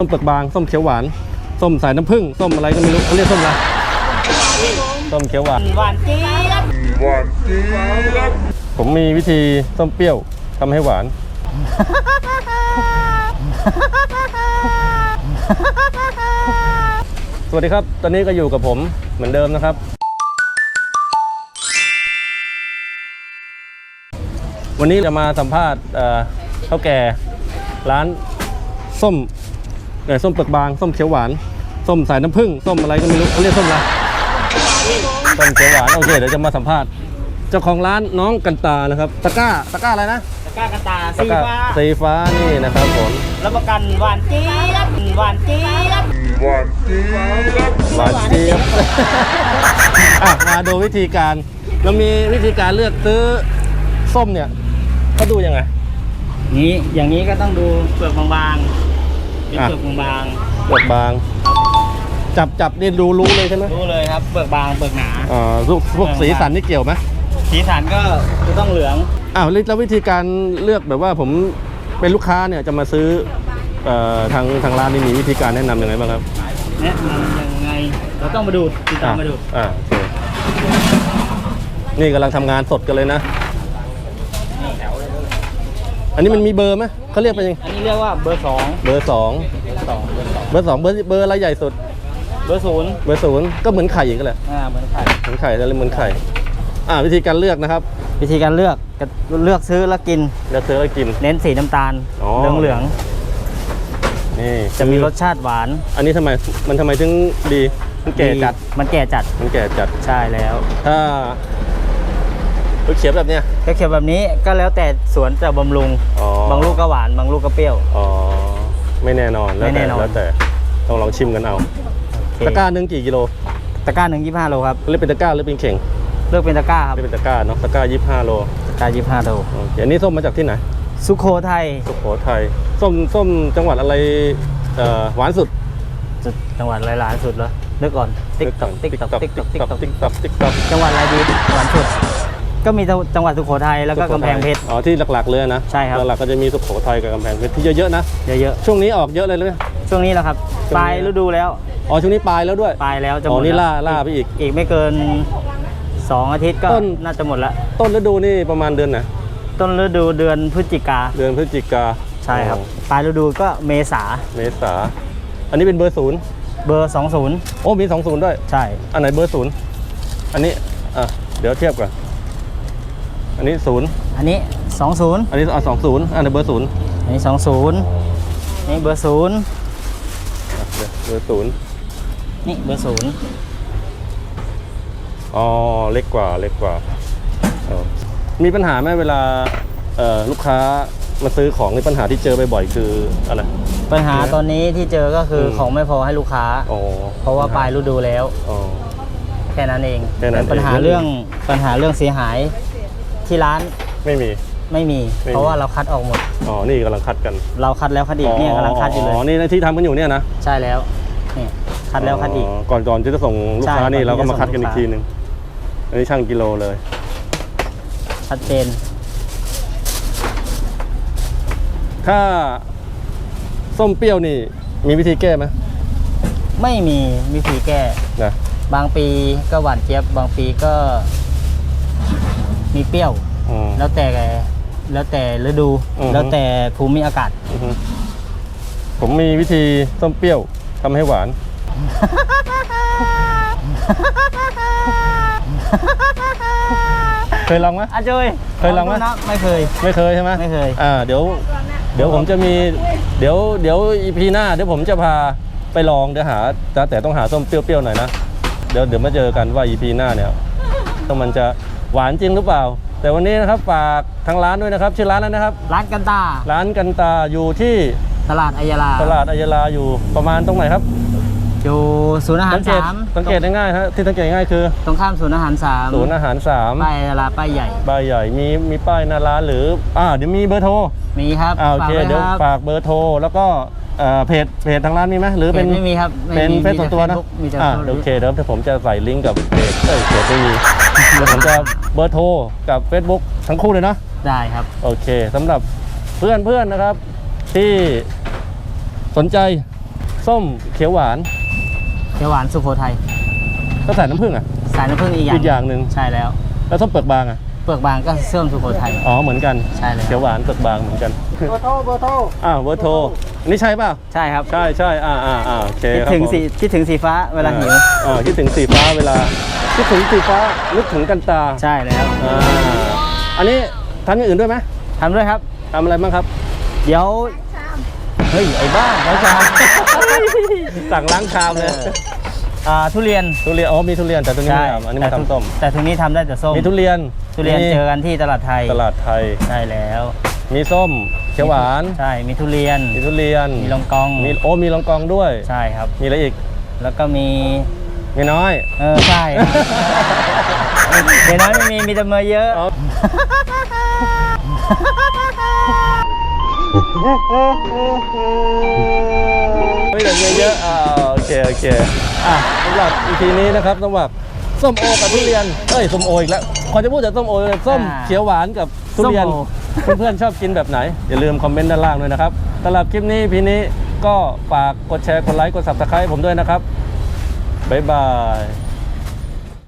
ส้มเปลือกบาง ส้มเขียวหวาน ส้มสายน้ำผึ้ง ส้มอะไรก็ไม่รู้เขาเรียกส้มอะไร ส้มเขียวหวานหวานเจี๊ยบผมมีวิธีส้มเปรี้ยวทำให้หวาน สวัสดีครับ ตอนนี้ก็อยู่กับผมเหมือนเดิมนะครับ วันนี้จะมาสัมภาษณ์เอ่อเท่าแก่ร้านส้ม เอ่อส้มเปลือกบาง ส้มเขียวหวาน ส้มสายน้ำผึ้ง ส้มอะไรก็ไม่รู้เขาเรียกส้มอะไรส้มเขียวหวาน โอเค เดี๋ยวจะมาสัมภาษณ์เจ้าของร้านน้องกันตานะครับ ตะกร้า ตะกร้าอะไรนะตะกร้ากระตาตะสีกร้าฟ้าสีฟ้านี่นะครับผม รับประกันหวานเจี๊ยบหวานเจี๊ยบหวานเจี๊ยบ อะมาดูวิธีการ เรามีวิธีการเลือกซื้อส้มเนี่ยเขาดูยังไง นี้อย่างนี้ก็ต้องดูเปลือกบางๆ เป็นอะ เปลือกบางเปลือกบาง จับจับนี่ดูรู้เลยใช่ไหมๆรู้เลยครับเปลือกบางเปลือกหนา อ่าพวกพวกสีสันนี่เกี่ยวไหมสีสันก็จะต้องเหลืองอ้าวแล้ววิธีการเลือกแบบว่าผมเป็นลูกค้าเนี่ยจะมาซื้อเอ่อทางทางร้านนี่มีวิธีการแนะนำยังไงบ้างครับแนะนำยังไงเราต้องมาดูติดตามมาดูอ่าโอเคนี่กำลังทำงานสดกันเลยนะ อันนี้มันมีเบอร์ไหมเขาเรียกเป็นยังอันนี้เรียกว่าเบอร์สองเบอร์สอง สองเบอร์สองเบอร์สองเบอร์เบอร์อะไรใหญ่สุด เบอร์ศูนย์เบอร์ศูนย์ก็เหมือนไข่อีกแหละอ่าเหมือนไข่เหมือนไข่แต่เหมือนไข่ อ่าวิธีการเลือกนะครับ วิธีการเลือกเลือกซื้อแล้วกินเลือกซื้อแล้วกิน เน้นสีน้ำตาลอ๋อ เหลืองเหลืองนี่ๆจะมีรสชาติหวานอันนี้ทำไมมันทำไมถึงดีมันแก่จัดมันแก่จัดมันแก่จัดใช่แล้วถ้าลูกเขียบแบบเนี้ยก็เขียวแบบนี้ก็แล้วแต่สวนจะบำรุง อ๋อบางลูกก็หวานบางลูกก็เปรี้ยว อ๋อ ไม่แน่นอนแล้วไม่แต่แน่นอน แล้วแต่ต้องลองชิมกันเอาโอเคตะกร้าหนึ่งกี่กิโลตะกร้าหนึ่งยี่ห้าโลครับ เรียกเป็นตะกร้าหรือเป็นเข่งเลือกเป็นตะกร้าครับเรียกเป็นตะกร้าเนาะตะกร้ายี่ห้าโลตะกร้ายี่ห้าโลโอเคอันนี้ส้มมาจากที่ไหนสุโขทัยสุโขทัยส้มส้มจังหวัดอะไรเอ่อหวานสุดจุดจังหวัดหลายๆสุดเลยนึกก่อนติ๊กต๊อกติ๊กต๊อกติ๊กต๊อกติ๊กต๊อกติ๊กต๊อกติ๊กต๊อกจังหวัดอะไรดีหวานสุด ก็มีจังหวัดสุโขทัยแล้วก็กำแพงเพชร อ๋อที่หลักๆเลยนะใช่ครับ หลักๆก็จะมีสุโขทัยกับกำแพงเพชรที่เยอะๆนะ เยอะช่วงนี้ออกเยอะเลยเลยๆช่วงนี้แหละครับช่วงนี้ปลายฤดูแล้ว อ๋อช่วงนี้ปลายแล้วด้วย ปลายแล้วจะหอ๋มอดนี่แวล่าล่าไปอีก อีกไม่เกินสองอาทิตย์ก็ต้นน่าจะหมดละ ต้นฤดูนี่ประมาณเดือนไหน ต้นฤดูเดือนพฤศจิกา เดือนพฤศจิกา ใช่ครับอ๋อปลายฤดูก็เมษา เมษา อันนี้เป็นเบอร์ศูนย์เบอร์ 20 โอ้มีสองศูนย์ด้วย ใช่ อันไหนเบอร์ศูนย์อันนี้อะเดี๋ยวเทียบก่อน อันนี้ศูนย์อันนี้ 20 อันนี้อะสองศูนย์อันไหนเบอร์ศูนย์อันนี้ 20 นี่เบอร์ 0 อะเดี๋ยวเบอร์ศูนย์นี่เบอร์อ๋อเล็กกว่าเล็กกว่าอ๋อมีปัญหาไหมเวลาเอ่อลูกค้ามาซื้อของในปัญหาที่เจอบ่อยๆคืออะไร0ปัญหาตอนนี้ที่เจอก็คืออม ของไม่พอให้ลูกค้า อ๋อเพราะว่าปลายฤดูแล้ว อ๋อ แค่นั้นเองแค่นั้นเอง ปัญหาเรื่องปัญหาเรื่องเสียหาย ที่ร้านไม่มี ไม่มี ไม่มี เพราะว่าเราคัดออกหมด อ๋อ นี่กำลังคัดกันเราคัดแล้วคัดอีกเนี่ยกำลังคัดอยู่เลย อ๋อ นี่ที่ทำกันอยู่เนี่ยนะใช่แล้วนี่คัดแล้วคัดอีก ก่อนก่อนที่จะส่งลูกค้าใช่นี่ก่อนเราก็มาที่จะส่งคัดกันอีกลูกค้า ทีหนึ่งอันนี้ช่างกิโลเลย ชัดเจนถ้าส้มเปรี้ยวนี่มีวิธีแก้ไหมไม่มีวิธีแก้ นะ บางปีก็หวานเจี๊ยบ บางปีก็ มีเปรี้ยวอืมแล้วแต่แล้วแต่ฤดู อือฮึ แล้วแต่ภูมิอากาศ อือฮึผมมีวิธีส้มเปรี้ยวทำให้หวาน เคยลองไหม อาจอยเคยลองไหมดูนะไม่เคย ไม่เคยใช่ไหมไม่เคย อ่าเดี๋ยว เดี๋ยวผมจะมี เดี๋ยวเดี๋ยวอีพีหน้าเดี๋ยวผมจะพาไปลองเดี๋ยวหาแต่แต่ต้องหาส้มเปรี้ยวๆหน่อยนะ เดี๋ยวเดี๋ยวมาเจอกันว่าอีพีหน้าเนี่ยต้องมันจะ หวานจริงหรือเปล่า แต่วันนี้นะครับฝากทางร้านด้วยนะครับ ชื่อร้านแล้วนะครับ ร้านกันตา ร้านกันตาอยู่ที่ตลาดอัยยาลาตลาดอัยยาลาอยู่ประมาณตรงไหนครับ อยู่ศูนย์อาหารสังเกตสามสังเกตได้ง่ายๆฮะที่สังเกตง่ายๆคือ ตรงข้ามศูนย์อาหารสามศูนย์อาหารสามป้ายอัยยาลาป้ายใหญ่ป้ายใหญ่มีมีป้ายหนาร้านหรืออ่าเดี๋ยวมีเบอร์โทรมีครับอ่าโอเคฝากไว้เดี๋ยวครับฝากเบอร์โทรแล้วก็เอ่อเพจเพจทางร้านมีไหมหรือเป็นเพจไม่มีครับไม่เป็นมีเฟซส่วนตัวนะมีแต่อ่า Facebook มีแต่โอเคเดี๋ยวผมจะใส่ลิงก์กับเพจเอ้ยเพจไม่มี เดี๋ยวผมจะเบอร์โทรกับ Facebook ทั้งคู่เลยนะได้ครับ โอเคสำหรับเพื่อนเพื่อนๆนะครับ ที่สนใจส้มเขียวหวานเขียวหวานสุโขทัยก็ใส่น้ำผึ้งอะ สายน้ำผึ้งอีกอย่างอีกอย่างหนึ่ง ใช่แล้ว แล้วส้มเปลือกบางอะ เปลือกบางก็เสื่อมสุโขทัย อ๋อเหมือนกันใช่แล้ว เขียวหวานเปลือกบางเหมือนกันเบอร์โทรเบอร์โทรอ้าวเบอร์โทรอันนี้ใช่เปล่าใช่ครับใช่ใช่อ่าอ่าอ่าโอเคคิดครับถึงผมสีคิดถึงสีฟ้าเวลาหิว อ่าคิดถึงสีฟ้าเวลา คิดถึงสีฟ้านึกถึงกันตาใช่แล้วอ่าอันนี้ทำอย่างอื่นด้วยไหมทำด้วยครับ ทำอะไรบ้างครับ เดี๋ยว เฮ้ย ไอ้บ้าไอ้ชามสั่งล้างชามเลยอ่าทุเรียนทุเรียนอ๋อมีทุเรียนแต่ตัวนี้ใช่ไม่ทำอันนี้มาแต่ทุทำส้มแต่ทุนี้ทำได้แต่ส้มมีทุเรียนทุเรียนมีเจอกันที่ตลาดไทยตลาดไทยใช่แล้ว มีส้มเขียวหวานใช่มีทุเรียนมีทุเรียนมีลองกองมีโอ้มีลองกองด้วยใช่ครับ มีอะไรอีก แล้วก็มี มีน้อย เออใช่ครับเดี๋ยวน้อยไม่มีมีแต่เมอเยอะอ๋อไม่แต่เงินเยอะอ่าโอเคโอเคอะสำหรับอีพีนี้นะครับสำหรับส้มโอกับทุเรียนเอ้ยส้มโออีกแล้วพอจะพูดแต่ส้มโอเลยส้มอ่าเขียวหวานกับทุเรียนส้มโอเพื่อนๆชอบกินแบบไหน อย่าลืมคอมเมนต์ด้านล่างด้วยนะครับสำหรับคลิปนี้พีนี้ก็ฝากกดแชร์กดไลค์กด subscribe ผมด้วยนะครับ บ๊ายบาย